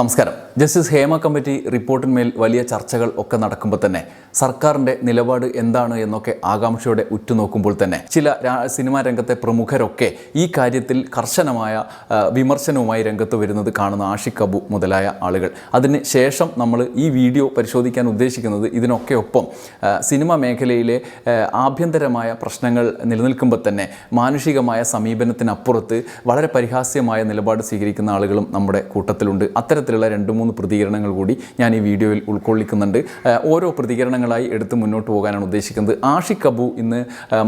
നമസ്കാരം. Justice Hema committee റിപ്പോർട്ടിന്മേൽ വലിയ ചർച്ചകൾ ഒക്കെ നടക്കുമ്പോൾ തന്നെ സർക്കാരിന്റെ നിലപാട് എന്താണ് എന്നൊക്കെ ആകാംക്ഷയോടെ ഉറ്റുനോക്കുമ്പോൾ തന്നെ ചില സിനിമാ രംഗത്തെ പ്രമുഖരൊക്കെ ഈ കാര്യത്തിൽ കർശനമായ വിമർശനവുമായി രംഗത്ത് വരുന്നത് കാണുന്ന ആഷിഖ് അബു മുതലായ ആളുകൾ. അതിന് ശേഷം നമ്മൾ ഈ വീഡിയോ പരിശോധിക്കാൻ ഉദ്ദേശിക്കുന്നത് ഇതിനൊക്കെ ഒപ്പം സിനിമാ മേഖലയിലെ ആഭ്യന്തരമായ പ്രശ്നങ്ങൾ നിലനിൽക്കുമ്പോൾ തന്നെ മാനുഷികമായ സമീപനത്തിനപ്പുറത്ത് വളരെ പരിഹാസ്യമായ നിലപാട് സ്വീകരിക്കുന്ന ആളുകളും നമ്മുടെ കൂട്ടത്തിലുണ്ട്. അത്തരത്തിലുള്ള രണ്ട് മൂന്ന് പ്രതികരണങ്ങൾ കൂടി ഞാൻ ഈ വീഡിയോയിൽ ഉൾക്കൊള്ളിക്കുന്നുണ്ട്. ഓരോ പ്രതികരണങ്ങളായി എടുത്ത് മുന്നോട്ട് പോകാനാണ് ഉദ്ദേശിക്കുന്നത്. ആഷിഖ് അബു ഇന്ന്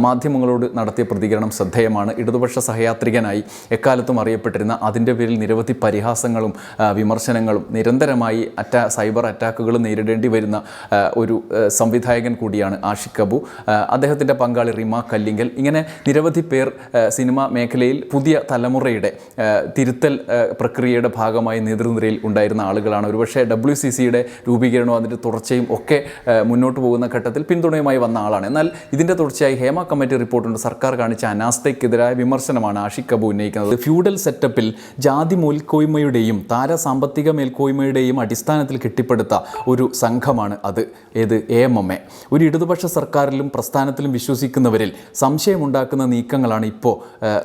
മാധ്യമങ്ങളോട് നടത്തിയ പ്രതികരണം ശ്രദ്ധേയമാണ്. ഇടതുപക്ഷ സഹയാത്രികനായി എക്കാലത്തും അറിയപ്പെട്ടിരുന്ന അതിന്റെ പേരിൽ നിരവധി പരിഹാസങ്ങളും വിമർശനങ്ങളും നിരന്തരമായി അറ്റാ സൈബർ അറ്റാക്കുകൾ നേരിടേണ്ടി വരുന്ന ഒരു സംവിധായകൻ കൂടിയാണ് ആഷിഖ് അബു അദ്ദേഹത്തിന്റെ പങ്കാളി റിമ കല്ലിങ്കൽ. ഇങ്ങനെ നിരവധി പേർ സിനിമാ മേഖലയിൽ പുതിയ തലമുറയുടെ തിരുത്തൽ പ്രക്രിയയുടെ ഭാഗമായി നേതൃനിരയിൽ ഉണ്ടായിരുന്ന ആളുകളാണ്. ഒരുപക്ഷെ ഡബ്ല്യു സി സിയുടെ രൂപീകരണവും അതിന്റെ തുടർച്ചയും ഒക്കെ മുന്നോട്ട് പോകുന്ന ഘട്ടത്തിൽ പിന്തുണയുമായി വന്ന ആളാണ്. എന്നാൽ ഇതിന്റെ തുടർച്ചയായി ഹേമ കമ്മിറ്റി റിപ്പോർട്ടുണ്ട്. സർക്കാർ കാണിച്ച അനാസ്ഥയ്ക്കെതിരായ വിമർശനമാണ് ആഷിഖ് കബു ഉന്നയിക്കുന്നത്. ഫ്യൂഡൽ സെറ്റപ്പിൽ ജാതി മേൽക്കോയ്മയുടെയും താര സാമ്പത്തിക മേൽക്കോയ്മയുടെയും അടിസ്ഥാനത്തിൽ കെട്ടിപ്പടുത്ത ഒരു സംഘമാണ് അത്. ഏത്? A M M A. ഒരു ഇടതുപക്ഷ സർക്കാരിലും പ്രസ്ഥാനത്തിലും വിശ്വസിക്കുന്നവരിൽ സംശയമുണ്ടാക്കുന്ന നീക്കങ്ങളാണ് ഇപ്പോൾ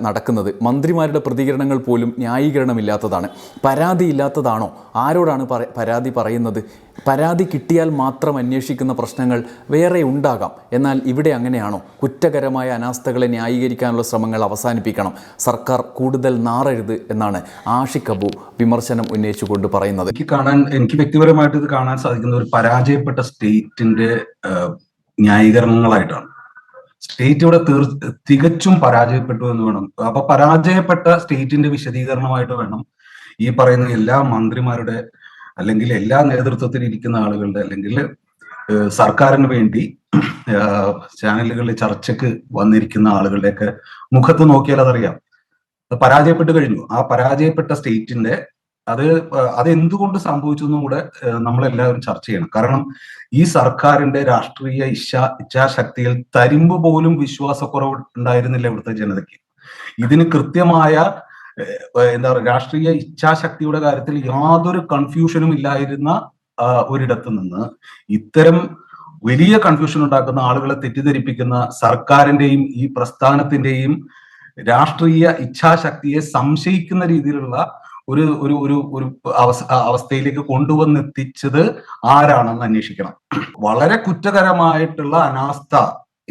നടക്കുന്നത്. മന്ത്രിമാരുടെ പ്രതികരണങ്ങൾ പോലും ന്യായീകരണമില്ലാത്തതാണ്. പരാതിയില്ലാത്തതാണോ? ആരോടാണ് പരാതി പറയുന്നത്? പരാതി കിട്ടിയാൽ മാത്രം അന്വേഷിക്കുന്ന പ്രശ്നങ്ങൾ വേറെ ഉണ്ടാകാം. എന്നാൽ ഇവിടെ അങ്ങനെയാണോ? കുറ്റകരമായ അനാസ്ഥകളെ ന്യായീകരിക്കാനുള്ള ശ്രമങ്ങൾ അവസാനിപ്പിക്കണം. സർക്കാർ കൂടുതൽ നാറരുത് എന്നാണ് ആഷിഖ് അബു വിമർശനം ഉന്നയിച്ചുകൊണ്ട് പറയുന്നത്. എനിക്ക് കാണാൻ എനിക്ക് വ്യക്തിപരമായിട്ട് ഇത് കാണാൻ സാധിക്കുന്ന ഒരു പരാജയപ്പെട്ട സ്റ്റേറ്റിന്റെ ന്യായീകരണങ്ങളായിട്ടാണ്. സ്റ്റേറ്റ് ഇവിടെ തീർ തികച്ചും പരാജയപ്പെട്ടു എന്ന് വേണം. അപ്പൊ പരാജയപ്പെട്ട സ്റ്റേറ്റിന്റെ വിശദീകരണമായിട്ട് വേണം ഈ പറയുന്ന എല്ലാ മന്ത്രിമാരുടെ അല്ലെങ്കിൽ എല്ലാ നേതൃത്വത്തിൽ ഇരിക്കുന്ന ആളുകളുടെ അല്ലെങ്കിൽ സർക്കാരിന് വേണ്ടി ചാനലുകളിൽ ചർച്ചയ്ക്ക് വന്നിരിക്കുന്ന ആളുകളുടെയൊക്കെ മുഖത്ത് നോക്കിയാൽ അതറിയാം. അത് പരാജയപ്പെട്ട് കഴിഞ്ഞു. ആ പരാജയപ്പെട്ട സ്റ്റേറ്റിന്റെ അത് അതെന്തുകൊണ്ട് സംഭവിച്ചു എന്നും കൂടെ നമ്മളെല്ലാവരും ചർച്ച ചെയ്യണം. കാരണം ഈ സർക്കാരിന്റെ രാഷ്ട്രീയ ഇച്ഛാ ഇച്ഛാശക്തിയിൽ തരിമ്പ് പോലും വിശ്വാസക്കുറവ് ഉണ്ടായിരുന്നില്ല ഇവിടുത്തെ ജനതയ്ക്ക്. ഇതിന് കൃത്യമായ എന്താ പറയുക രാഷ്ട്രീയ ഇച്ഛാശക്തിയുടെ കാര്യത്തിൽ യാതൊരു കൺഫ്യൂഷനും ഇല്ലായിരുന്ന ഒരിടത്ത് നിന്ന് ഇത്തരം വലിയ കൺഫ്യൂഷൻ ഉണ്ടാക്കുന്ന ആളുകളെ തെറ്റിദ്ധരിപ്പിക്കുന്ന സർക്കാരിന്റെയും ഈ പ്രസ്ഥാനത്തിന്റെയും രാഷ്ട്രീയ ഇച്ഛാശക്തിയെ സംശയിക്കുന്ന രീതിയിലുള്ള ഒരു ഒരു ഒരു ഒരു അവസ്ഥ അവസ്ഥയിലേക്ക് കൊണ്ടുവന്നെത്തിച്ചത് ആരാണെന്ന് അന്വേഷിക്കണം. വളരെ കുറ്റകരമായിട്ടുള്ള അനാസ്ഥ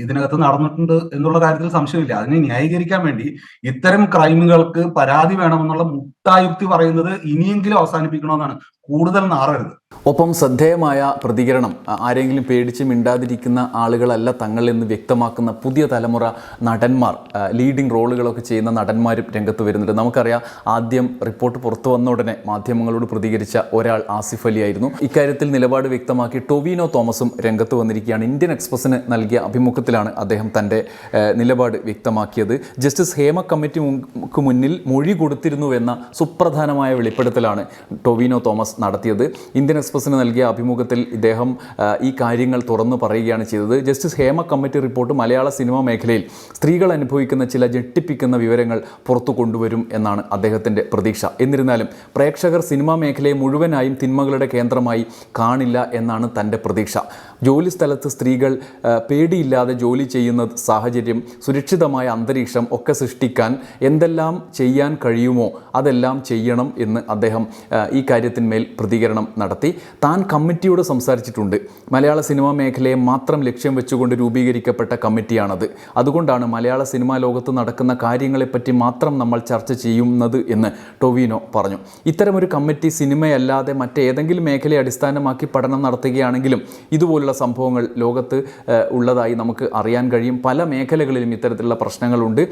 ഇതിനകത്ത് നടന്നിട്ടുണ്ട് എന്നുള്ള കാര്യത്തിൽ സംശയമില്ല. അതിനെ ന്യായീകരിക്കാൻ വേണ്ടി ഇത്തരം ക്രൈമുകൾക്ക് പരാതി വേണമെന്നുള്ള മുട്ടായുക്തി പറയുന്നത് ഇനിയെങ്കിലും അവസാനിപ്പിക്കണമെന്നാണ്. കൂടുതൽ നാറരുത്. ഒപ്പം ശ്രദ്ധേയമായ പ്രതികരണം. ആരെങ്കിലും പേടിച്ച് മിണ്ടാതിരിക്കുന്ന ആളുകളല്ല തങ്ങൾ എന്ന് വ്യക്തമാക്കുന്ന പുതിയ തലമുറ നടന്മാർ. ലീഡിംഗ് റോളുകളൊക്കെ ചെയ്യുന്ന നടന്മാരും രംഗത്ത് വരുന്നുണ്ട്. നമുക്കറിയാം ആദ്യം റിപ്പോർട്ട് പുറത്തു വന്ന ഉടനെ മാധ്യമങ്ങളോട് പ്രതികരിച്ച ഒരാൾ ആസിഫ് അലി ആയിരുന്നു. ഇക്കാര്യത്തിൽ നിലപാട് വ്യക്തമാക്കി ടൊവിനോ തോമസും രംഗത്ത് വന്നിരിക്കുകയാണ്. ഇന്ത്യൻ എക്സ്പ്രസിന് നൽകിയ അഭിമുഖത്തിലാണ് അദ്ദേഹം തന്റെ നിലപാട് വ്യക്തമാക്കിയത്. ജസ്റ്റിസ് ഹേമ കമ്മിറ്റിക്ക് മുന്നിൽ മൊഴി കൊടുത്തിരുന്നുവെന്ന സുപ്രധാനമായ വെളിപ്പെടുത്തലാണ് ടൊവിനോ തോമസ് നടത്തിയത്. ഇന്ത്യൻ എക്സ്പ്രസിന് നൽകിയ അഭിമുഖത്തിൽ ഇദ്ദേഹം ഈ കാര്യങ്ങൾ തുറന്നു പറയുകയാണ് ചെയ്തത്. Justice Hema committee report Malayala cinema മേഖലയിൽ സ്ത്രീകൾ അനുഭവിക്കുന്ന ചില ഞെട്ടിപ്പിക്കുന്ന വിവരങ്ങൾ പുറത്തു കൊണ്ടുവരും എന്നാണ് അദ്ദേഹത്തിന്റെ പ്രതീക്ഷ. എന്നിരുന്നാലും പ്രേക്ഷകർ സിനിമാ മേഖലയെ മുഴുവനായും തിന്മകളുടെ കേന്ദ്രമായി കാണില്ല എന്നാണ് തന്റെ പ്രതീക്ഷ. ജോലി സ്ഥലത്ത് സ്ത്രീകൾ പേടിയില്ലാതെ ജോലി ചെയ്യുന്ന സാഹചര്യം സുരക്ഷിതമായ അന്തരീക്ഷം ഒക്കെ സൃഷ്ടിക്കാൻ എന്തെല്ലാം ചെയ്യാൻ കഴിയുമോ അതെല്ലാം ചെയ്യണം എന്ന് അദ്ദേഹം ഈ കാര്യത്തിന്മേൽ പ്രതികരണം നടത്തി. താൻ കമ്മിറ്റിയോട് സംസാരിച്ചിട്ടുണ്ട്. മലയാള സിനിമാ മേഖലയെ മാത്രം ലക്ഷ്യം വെച്ചുകൊണ്ട് രൂപീകരിക്കപ്പെട്ട കമ്മിറ്റിയാണത്. അതുകൊണ്ടാണ് മലയാള സിനിമാ ലോകത്ത് നടക്കുന്ന കാര്യങ്ങളെപ്പറ്റി മാത്രം നമ്മൾ ചർച്ച ചെയ്യുന്നത് എന്ന് ടൊവിനോ പറഞ്ഞു. ഇത്തരമൊരു കമ്മിറ്റി സിനിമയല്ലാതെ മറ്റേതെങ്കിലും മേഖലയെ അടിസ്ഥാനമാക്കി പഠനം നടത്തുകയാണെങ്കിലും ഇതുപോലുള്ള സംഭവങ്ങൾ ലോകത്ത് ഉള്ളതായി നമുക്ക് അറിയാൻ കഴിയും. പല മേഖലകളിലും ഇത്തരത്തിലുള്ള പ്രശ്നങ്ങളുണ്ട്.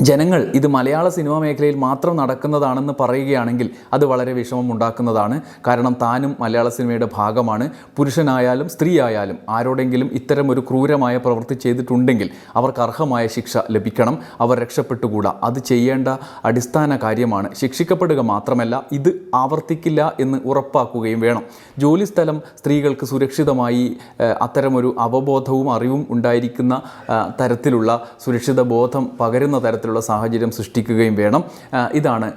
ജനങ്ങൾ ഇത് മലയാള സിനിമാ മേഖലയിൽ മാത്രം നടക്കുന്നതാണെന്ന് പറയുകയാണെങ്കിൽ അത് വളരെ വിഷമം ഉണ്ടാക്കുന്നതാണ്. കാരണം താനും മലയാള സിനിമയുടെ ഭാഗമാണ്. പുരുഷനായാലും സ്ത്രീ ആയാലും ആരോടെങ്കിലും ഇത്തരം ഒരു ക്രൂരമായ പ്രവൃത്തി ചെയ്തിട്ടുണ്ടെങ്കിൽ അവർക്ക് അർഹമായ ശിക്ഷ ലഭിക്കണം. അവർ രക്ഷപ്പെട്ടുകൂടാ. അത് ചെയ്യേണ്ട അടിസ്ഥാന കാര്യമാണ്. ശിക്ഷിക്കപ്പെടുക മാത്രമല്ല ഇത് ആവർത്തിക്കില്ല എന്ന് ഉറപ്പാക്കുകയും വേണം. ജോലിസ്ഥലം സ്ത്രീകൾക്ക് സുരക്ഷിതമായി അത്തരമൊരു അവബോധവും അറിവും ഉണ്ടായിരിക്കുന്ന തരത്തിലുള്ള സുരക്ഷിത ബോധം പകരുന്ന തരത്തിൽ തരത്തിലുള്ള സാഹചര്യം സൃഷ്ടിക്കുകയും വേണം. ഇതാണ്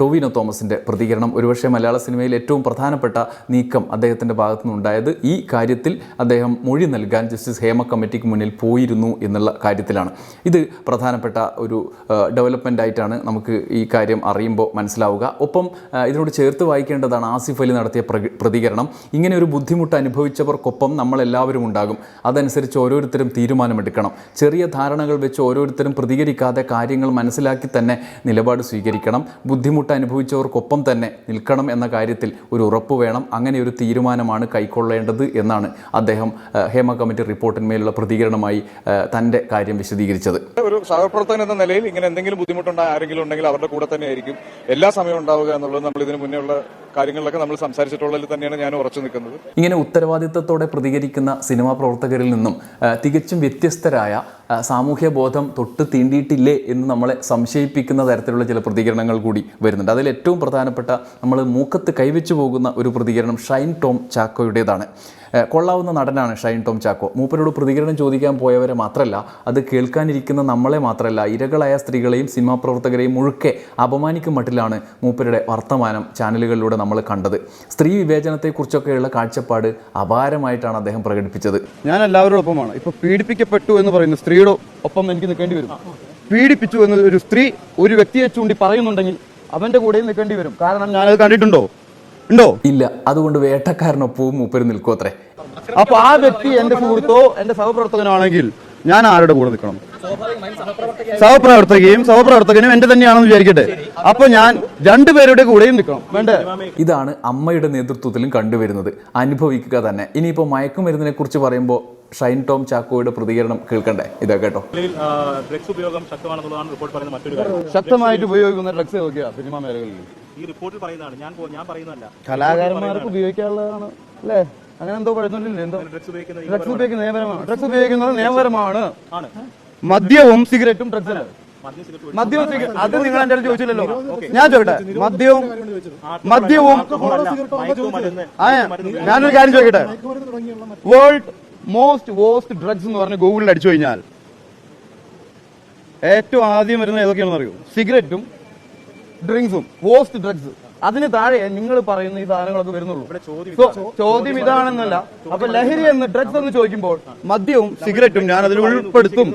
ടോവിനോ തോമസിന്റെ പ്രതികരണം. ഒരുപക്ഷെ മലയാള സിനിമയിൽ ഏറ്റവും പ്രധാനപ്പെട്ട നീക്കം അദ്ദേഹത്തിന്റെ ഭാഗത്തു ഈ കാര്യത്തിൽ അദ്ദേഹം മൊഴി നൽകാൻ ജസ്റ്റിസ് ഹേമ കമ്മിറ്റിക്ക് മുന്നിൽ പോയിരുന്നു എന്നുള്ള കാര്യത്തിലാണ്. ഇത് പ്രധാനപ്പെട്ട ഒരു ഡെവലപ്മെന്റ് ആയിട്ടാണ് നമുക്ക് ഈ കാര്യം അറിയുമ്പോൾ മനസ്സിലാവുക. ഒപ്പം ഇതിനോട് ചേർത്ത് വായിക്കേണ്ടതാണ് ആസിഫ് അലി നടത്തിയ പ്രതികരണം. ഇങ്ങനെ ഒരു ബുദ്ധിമുട്ട് അനുഭവിച്ചവർക്കൊപ്പം നമ്മളെല്ലാവരും ഉണ്ടാകും. അതനുസരിച്ച് ഓരോരുത്തരും തീരുമാനമെടുക്കണം. ചെറിയ ധാരണകൾ വെച്ച് ഓരോരുത്തരും പ്രതികരിക്കാതെ കാര്യങ്ങൾ മനസ്സിലാക്കി തന്നെ നിലപാട് സ്വീകരിക്കണം. ബുദ്ധിമുട്ട് അനുഭവിച്ചവർക്കൊപ്പം തന്നെ നിൽക്കണം എന്ന കാര്യത്തിൽ ഒരു ഉറപ്പ് വേണം. അങ്ങനെ ഒരു തീരുമാനമാണ് കൈക്കൊള്ളേണ്ടത് എന്നാണ് അദ്ദേഹം ഹേമ കമ്മിറ്റി റിപ്പോർട്ടിന്മേലുള്ള പ്രതികരണമായി തന്റെ തന്റെ കാര്യം വിശദീകരിച്ചത്. ഒരു സഹപ്രവർത്തകൻ എന്ന നിലയിൽ ഇങ്ങനെ എന്തെങ്കിലും ബുദ്ധിമുട്ടുണ്ടായ ആരെങ്കിലും ഉണ്ടെങ്കിൽ അവരുടെ കൂടെ തന്നെ ആയിരിക്കും. എല്ലാ സമയവും ഉണ്ടാവുക എന്നുള്ളത് നമ്മൾ ഇതിനു മുന്നേ ഉള്ള കാര്യങ്ങളിലൊക്കെ നമ്മൾ സംസാരിച്ചിട്ടുള്ളതിൽ തന്നെയാണ് ഞാൻ ഉറച്ചു നിൽക്കുന്നത്. ഇങ്ങനെ ഉത്തരവാദിത്തത്തോടെ പ്രതികരിക്കുന്ന സിനിമാ പ്രവർത്തകരിൽ നിന്നും തികച്ചും വ്യത്യസ്തരായ സാമൂഹ്യ ബോധം തൊട്ട് തീണ്ടിയിട്ടില്ലേ എന്ന് നമ്മളെ സംശയിപ്പിക്കുന്ന തരത്തിലുള്ള ചില പ്രതികരണങ്ങൾ കൂടി വരുന്നുണ്ട്. അതിൽ ഏറ്റവും പ്രധാനപ്പെട്ട നമ്മൾ മൂക്കത്ത് കൈവച്ചു പോകുന്ന ഒരു പ്രതികരണം ഷൈൻ ടോം ചാക്കോയുടേതാണ്. കൊള്ളാവുന്ന നടനാണ് ഷൈൻ ടോം ചാക്കോ. മൂപ്പരോട് പ്രതികരണം ചോദിക്കാൻ പോയവരെ മാത്രമല്ല അത് കേൾക്കാനിരിക്കുന്ന നമ്മളെ മാത്രമല്ല ഇരകളായ സ്ത്രീകളെയും സിനിമാ പ്രവർത്തകരെയും മുഴുക്കെ അപമാനിക്കും മട്ടിലാണ് മൂപ്പരുടെ വർത്തമാനം ചാനലുകളിലൂടെ നമ്മൾ കണ്ടത്. സ്ത്രീ വിവേചനത്തെക്കുറിച്ചൊക്കെയുള്ള കാഴ്ചപ്പാട് അപാരമായിട്ടാണ് അദ്ദേഹം പ്രകടിപ്പിച്ചത്. ഞാൻ എല്ലാവരോടൊപ്പമാണ്. ഇപ്പോൾ പീഡിപ്പിക്കപ്പെട്ടു എന്ന് പറയുന്ന സ്ത്രീയുടെ ഒപ്പം എനിക്ക് നിൽക്കേണ്ടി വരും. പീഡിപ്പിച്ചു എന്ന് ഒരു സ്ത്രീ ഒരു വ്യക്തിയെ ചൂണ്ടി പറയുന്നുണ്ടെങ്കിൽ അവന്റെ കൂടെയും നിൽക്കേണ്ടി വരും. കാരണം ഞാനത് കണ്ടിട്ടുണ്ടോ? ഉണ്ടോ? ഇല്ല അതുകൊണ്ട് വേട്ടക്കാരനൊപ്പവും മൂപ്പര് നിൽക്കോത്രേ അപ്പൊ ആ വ്യക്തി എന്റെ സുഹൃത്തോ എന്റെ സഹപ്രവർത്തകനാണെങ്കിൽ ഞാൻ ആരുടെ കൂടെ നിൽക്കണം? സഹപ്രവർത്തകയും സഹപ്രവർത്തകനും എന്റെ തന്നെയാണെന്ന് വിചാരിക്കട്ടെ. അപ്പൊ ഞാൻ രണ്ടുപേരുടെ കൂടെയും നിൽക്കണം. വേണ്ടേ? ഇതാണ് അമ്മയുടെ നേതൃത്വത്തിലും കണ്ടുവരുന്നത്. അനുഭവിക്കുക തന്നെ. ഇനിയിപ്പോ മയക്കുമരുന്നിനെ കുറിച്ച് പറയുമ്പോൾ ഷൈൻ ടോം ചാക്കോയുടെ പ്രതികരണം കേൾക്കണ്ടേ? ഇതാ കേട്ടോ. ഡ്രഗ്സ് ഉപയോഗം ശക്തമാണെന്നുള്ളതാണ് റിപ്പോർട്ട് പറയുന്ന മറ്റൊരു കാര്യം. ശക്തമായിട്ട് ഉപയോഗിക്കുന്ന ഡ്രഗ്സ് നോക്കിയാ സിനിമാ മേഖലകളിൽ? ഈ റിപ്പോർട്ടിൽ പറയുന്നതാണ്. ഞാൻ ഞാൻ പറയുന്നതല്ല. കലാകാരന്മാർക്ക് ഉപയോഗിക്കാനുള്ളതാണ് അല്ലേ? അങ്ങനെ എന്തോ പറയുന്നില്ലേ എന്തോ? ഡ്രഗ്സ് ഉപയോഗിക്കുന്ന ഈ ഡ്രഗ്സ് ഉപയോഗിക്കുന്നത് നിയമപരമാണ്. ഡ്രഗ്സ് ഉപയോഗിക്കുന്നത് നിയമപരമാണ്. ആണ്. മദ്യവും സിഗരറ്റും ഡ്രഗ്സ് അല്ല മദ്യവും സിഗരറ്റ് അത് നിങ്ങൾ എന്റെ അടുത്ത് ചോദിച്ചില്ലല്ലോ. ഞാൻ ചോദിക്കട്ടെ. മദ്യവും മദ്യവും ഞാനൊരു കാര്യം ചോദിക്കട്ടെ. വേൾഡ് മോസ്റ്റ് വോസ്റ്റ് ഡ്രഗ്സ് എന്ന് പറഞ്ഞ് ഗൂഗിളിൽ അടിച്ചു കഴിഞ്ഞാൽ ഏറ്റവും ആദ്യം വരുന്നത് ഏതൊക്കെയാണെന്ന് അറിയൂ? സിഗരറ്റും ഡ്രിങ്ക്സും വോസ്റ്റ് ഡ്രഗ്സ് അതിന് താഴെ നിങ്ങൾ പറയുന്ന ഈ സാധനങ്ങളൊക്കെ വരുന്നുള്ളൂ. ചോദ്യം ഇതാണെന്നല്ല. അപ്പൊ ലഹരി എന്ന് ഡ്രഗ്സ് എന്ന് ചോദിക്കുമ്പോൾ മദ്യവും സിഗരറ്റും ഞാൻ അതിൽ ഉൾപ്പെടുത്തും.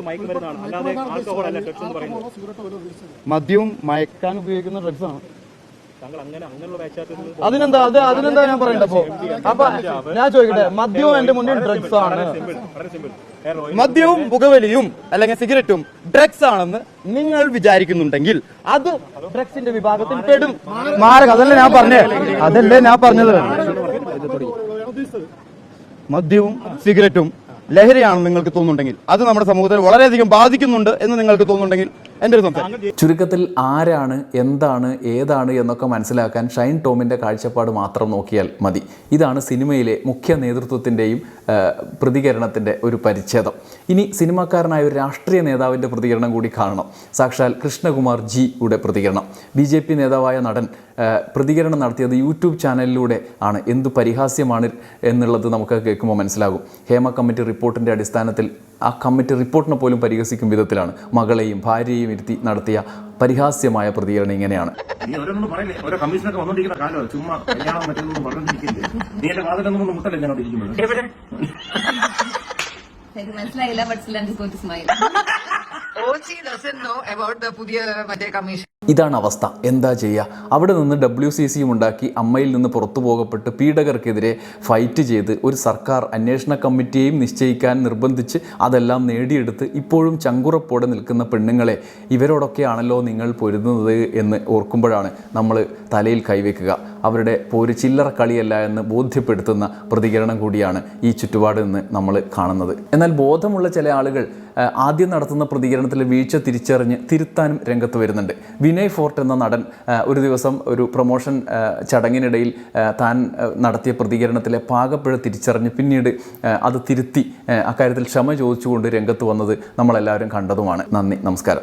മദ്യവും മയക്കാൻ ഉപയോഗിക്കുന്ന ഡ്രഗ്സ് അതിനെന്താ അത് അതിനെന്താ ഞാൻ പറയണ്ട അപ്പൊ? അപ്പൊ ഞാൻ ചോദിക്കട്ടെ മദ്യവും എന്റെ മുന്നിൽ ഡ്രഗ്സ് ആണ്. മദ്യവും പുകവലിയും അല്ലെങ്കിൽ സിഗരറ്റും ഡ്രഗ്സ് ആണെന്ന് നിങ്ങൾ വിചാരിക്കുന്നുണ്ടെങ്കിൽ അത് ഡ്രഗ്സിന്റെ വിഭാഗത്തിൽ പെടും. മാരക അതല്ലേ ഞാൻ പറഞ്ഞേ? അതല്ലേ ഞാൻ പറഞ്ഞത്? മദ്യവും സിഗരറ്റും ലഹരിയാണെന്ന് നിങ്ങൾക്ക് തോന്നുന്നുണ്ടെങ്കിൽ അത് നമ്മുടെ സമൂഹത്തെ വളരെയധികം ബാധിക്കുന്നുണ്ട് എന്ന് നിങ്ങൾക്ക് തോന്നുന്നുണ്ടെങ്കിൽ എന്റെ ഒരു സംസാരം ചുരുക്കത്തിൽ ആരാണ് എന്താണ് ഏതാണ് എന്നൊക്കെ മനസ്സിലാക്കാൻ ഷൈൻ ടോമിന്റെ കാഴ്ചപ്പാട് മാത്രം നോക്കിയാൽ മതി. ഇതാണ് സിനിമയിലെ മുഖ്യ നേതൃത്വത്തിന്റെയും പ്രതികരണത്തിന്റെ ഒരു പരിച്ഛേദം. ഇനി സിനിമാക്കാരനായ ഒരു രാഷ്ട്രീയ നേതാവിന്റെ പ്രതികരണം കൂടി കാണണം. സാക്ഷാൽ കൃഷ്ണകുമാർ ജിയുടെ പ്രതികരണം. ബി ജെ പി നേതാവായ നടൻ പ്രതികരണം നടത്തിയത് യൂട്യൂബ് ചാനലിലൂടെ ആണ്. എന്തു പരിഹാസ്യമാണ് എന്നുള്ളത് നമുക്ക് കേൾക്കുമ്പോൾ മനസ്സിലാകും. ഹേമ കമ്മിറ്റി റിപ്പോർട്ടിന്റെ അടിസ്ഥാനത്തിൽ ആ കമ്മിറ്റി റിപ്പോർട്ടിനെ പോലും പരിഹസിക്കും വിധത്തിലാണ് മകളെയും ഭാര്യയെയും ഇരുത്തി നടത്തിയ പരിഹാസ്യമായ പ്രതികരണം ഇങ്ങനെയാണ്. നീ നീ മനസ്സിലായില്ല ബട്ട് സ്മൈൽ about the പുതിയ മറ്റേ കമ്മീഷൻ. ഇതാണ് അവസ്ഥ. എന്താ ചെയ്യുക അവിടെ നിന്ന് ഡബ്ല്യു സി സിയും ഉണ്ടാക്കി അമ്മയിൽ നിന്ന് പുറത്തു പോകപ്പെട്ട് പീഡകർക്കെതിരെ ഫൈറ്റ് ചെയ്ത് ഒരു സർക്കാർ അന്വേഷണ കമ്മിറ്റിയെയും നിശ്ചയിക്കാൻ നിർബന്ധിച്ച് അതെല്ലാം നേടിയെടുത്ത് ഇപ്പോഴും ചങ്കുറപ്പോടെ നിൽക്കുന്ന പെണ്ണുങ്ങളെ ഇവരോടൊക്കെയാണല്ലോ നിങ്ങൾ പൊരുതുന്നത് എന്ന് ഓർക്കുമ്പോഴാണ് നമ്മൾ തലയിൽ കൈവയ്ക്കുക അവരുടെ പോര് ചില്ലറ കളിയല്ല എന്ന് ബോധ്യപ്പെടുത്തുന്ന പ്രതികരണം കൂടിയാണ് ഈ ചുറ്റുപാട് നിന്ന് നമ്മൾ കാണുന്നത്. എന്നാൽ ബോധമുള്ള ചില ആളുകൾ ആദ്യം നടത്തുന്ന പ്രതികരണത്തിൽ വീഴ്ച തിരിച്ചറിഞ്ഞ് തിരുത്താനും രംഗത്ത് വരുന്നുണ്ട്. വിനയ് ഫോർട്ട് എന്ന നടൻ ഒരു ദിവസം ഒരു പ്രൊമോഷൻ ചടങ്ങിനിടയിൽ താൻ നടത്തിയ പ്രതികരണത്തിലെ പാകപ്പിഴ തിരിച്ചറിഞ്ഞ് പിന്നീട് അത് തിരുത്തി അക്കാര്യത്തിൽ ക്ഷമ ചോദിച്ചുകൊണ്ട് രംഗത്ത് വന്നത് നമ്മളെല്ലാവരും കണ്ടതുമാണ്. നന്ദി നമസ്കാരം.